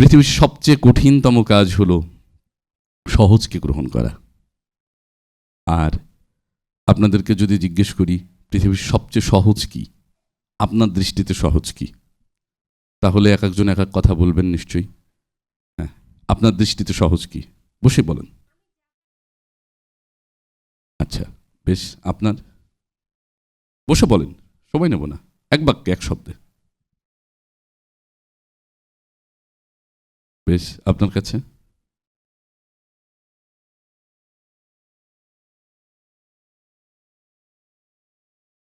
পৃথিবীর সবচেয়ে কঠিনতম কাজ হলো সহজকে গ্রহণ করা। আর আপনাদেরকে যদি জিজ্ঞেস করি, পৃথিবীর সবচেয়ে সহজ কি? আপনার দৃষ্টিতে সহজ কি? তাহলে এক একজন এক এক কথা বলবেন নিশ্চয়ই। হ্যাঁ আপনার দৃষ্টিতে সহজ কি? বসে বলেন। আচ্ছা বেশ, আপনার? বসে বলেন, সময় নেব না। এক বাক্যে, এক শব্দে। বেশ, আপনার কাছে?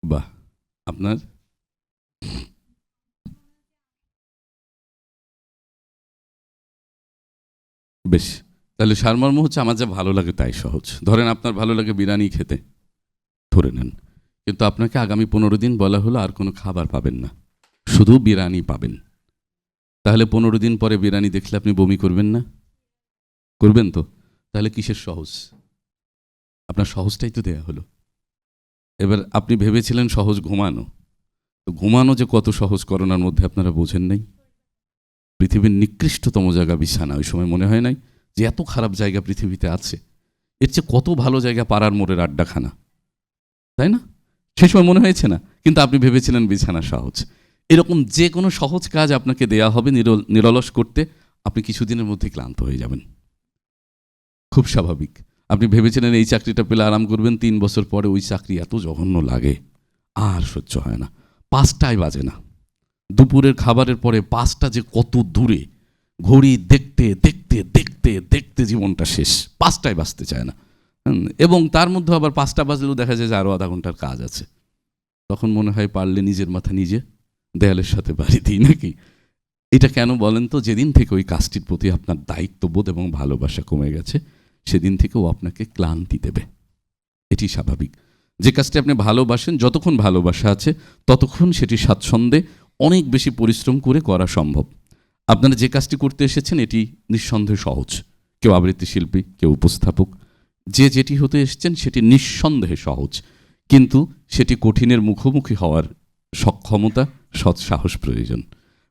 বাহ, আপনার? বেশ, তাহলে সারমর্ম হচ্ছে আমার যা ভালো লাগে তাই সহজ। ধরেন আপনার ভালো লাগে বিরিয়ানি খেতে, ধরে নেন। কিন্তু আপনাকে আগামী পনেরো দিন বলা হলো আর কোনো খাবার পাবেন না। শুধু বিরিয়ানি পাবেন। তাহলে পনেরো দিন পরে বিরিয়ানি দেখলে আপনি বমি করবেন না? করবেন তো? তাহলে কিসের সহজ? আপনার সহজটাই তো দেয়া হলো। এবার আপনি ভেবেছিলেন সহজ ঘুমানো। তো ঘুমানো যে কত সহজ করোনার মধ্যে আপনারা বোঝেন নাই। পৃথিবীর নিকৃষ্টতম জায়গা বিছানা, ওই সময় মনে হয় নাই যে এত খারাপ জায়গা পৃথিবীতে আছে? এর চেয়ে কত ভালো জায়গা পাড়ার মোড়ের আড্ডাখানা? তাই না? সে সময় মনে হয়েছে না? কিন্তু আপনি ভেবেছিলেন বিছানা সহজ। এরকম যে কোনো সহজ কাজ আপনাকে দেয়া হবে নিরল, নিরলস করতে, আপনি কিছুদিনের মধ্যে ক্লান্ত হয়ে যাবেন। খুব স্বাভাবিক। আপনি ভেবেছিলেন এই চাকরিটা পেলে আরাম করবেন, তিন বছর পরে ওই চাকরি এত জঘন্য লাগে। আর সহ্য হয় না। পাঁচটায় বাজে না। দুপুরের খাবারের পরে পাঁচটা যে কত দূরে। ঘড়ি দেখতে দেখতে দেখতে দেখতে জীবনটা শেষ। পাঁচটায় বাজতে চায় না। এবং তার মধ্যে আবার পাঁচটা বাজলেও দেখা যায় যে আরও আধা ঘণ্টার কাজ আছে। তখন মনে হয় পারলে নিজের মাথা নিজে দেয়ালের সাথে বাড়ি দিই নাকি? এটা কেন বলেন তো? যেদিন থেকে ওই কাজটির প্রতি আপনার দায়িত্ববোধ এবং ভালোবাসা কমে গেছে, সেদিন থেকে ও আপনাকে ক্লান্তি দেবে। এটি স্বাভাবিক। যে কাজটি আপনি ভালোবাসেন, যতক্ষণ ভালোবাসা আছে, ততক্ষণ সেটি স্বাচ্ছন্দ্যে অনেক বেশি পরিশ্রম করে করা সম্ভব। আপনারা যে কাজটি করতে এসেছেন, এটি নিঃসন্দেহে সহজ। কেউ আবৃত্তি শিল্পী, কেউ উপস্থাপক। যে যেটি হতে এসেছেন, সেটি নিঃসন্দেহে সহজ। কিন্তু সেটি কঠিনের মুখোমুখি হওয়ার সক্ষমতা সৎ সাহস প্রয়োজন।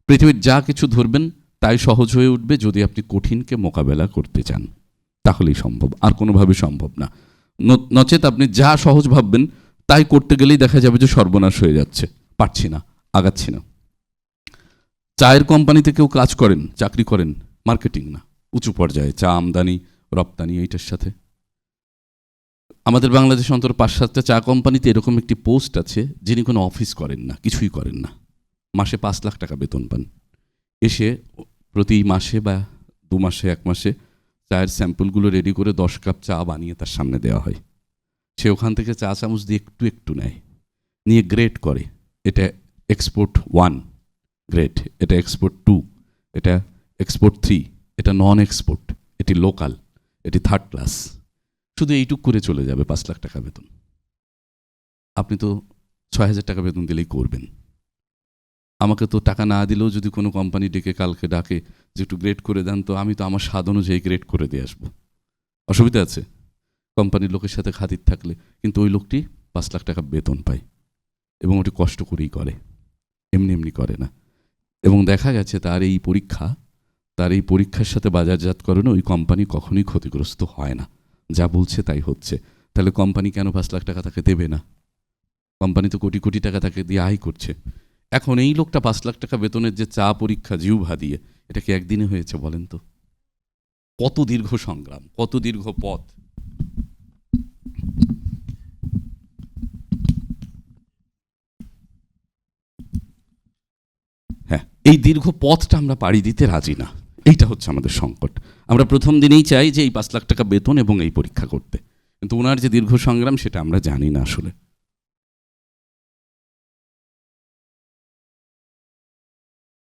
পৃথিবীর যা কিছু ধরবেন, তাই সহজ হয়ে উঠবে যদি আপনি কঠিনকে মোকাবেলা করতে চান। তাহলেই সম্ভব, আর কোনোভাবে সম্ভব না। নচেত আপনি যা সহজ ভাববেন, তাই করতে গেলেই দেখা যাবে যে সর্বনাশ হয়ে যাচ্ছে। পারছি না, আগাচ্ছি না। চায়ের কোম্পানিতে কেউ কাজ করেন, চাকরি করেন, মার্কেটিং না। উঁচু পর্যায়ে, চা আমদানি, রপ্তানি, এইটার সাথে। আমাদের বাংলাদেশ অন্তর পাঁচ সাতটা চা কোম্পানিতে এরকম একটি পোস্ট আছে, যিনি কোনো অফিস করেন না, কিছুই করেন না। মাসে পাঁচ লাখ টাকা বেতন পান। এসে প্রতি মাসে বা দু মাসে, এক মাসে চায়ের স্যাম্পলগুলো রেডি করে দশ কাপ চা বানিয়ে তার সামনে দেওয়া হয়। সে ওখান থেকে চা চামচ দিয়ে একটু একটু নেয়, নিয়ে গ্রেড করে। এটা এক্সপোর্ট ওয়ান গ্রেড এটা এক্সপোর্ট টু এটা এক্সপোর্ট থ্রি এটা নন এক্সপোর্ট এটি লোকাল এটি থার্ড ক্লাস শুধু এইটুক করে চলে যাবে পাঁচ লাখ টাকা বেতন। আপনি তো ছয় হাজার টাকা বেতন দিলেই করবেন। আমাকে তো টাকা না দিলেও যদি কোনো কোম্পানি ডেকে কালকে ডাকে যে একটু গ্রেড করে দেন, তো আমি তো আমার স্বাদ অনুযায়ী গ্রেড করে দিয়ে আসব। অসুবিধা আছে। কোম্পানির লোকের সাথে খাতির থাকলে কিন্তু ওই লোকটি পাঁচ লাখ টাকা বেতন পায় এবং ওটি কষ্ট করেই করে। এমনি এমনি করে না। এবং দেখা গেছে তার এই পরীক্ষা, তার এই পরীক্ষার সাথে বাজারজাতকরণে ওই কোম্পানি কখনোই ক্ষতিগ্রস্ত হয় না। যা বলছে তাই হচ্ছে। তাহলে কোম্পানি কেন পাঁচ লাখ টাকা তাকে দেবে না? কোম্পানি তো কোটি কোটি টাকা তাকে দিয়ে আয় করছে। এখন এই লোকটা পাঁচ লাখ টাকা বেতনের যে চা পরীক্ষা জিউভা দিয়ে, এটা কি একদিনে হয়েছে বলেন তো? কত দীর্ঘ সংগ্রাম, কত দীর্ঘ পথ। হ্যাঁ এই দীর্ঘ পথটা আমরা পাড়ি দিতে রাজি না। এইটা হচ্ছে আমাদের সংকট। আমরা প্রথম দিনেই চাই যে এই পাঁচ লাখ টাকা বেতন এবং এই পরীক্ষা করতে। কিন্তু ওনার যে দীর্ঘ সংগ্রাম, সেটা আমরা জানি না আসলে।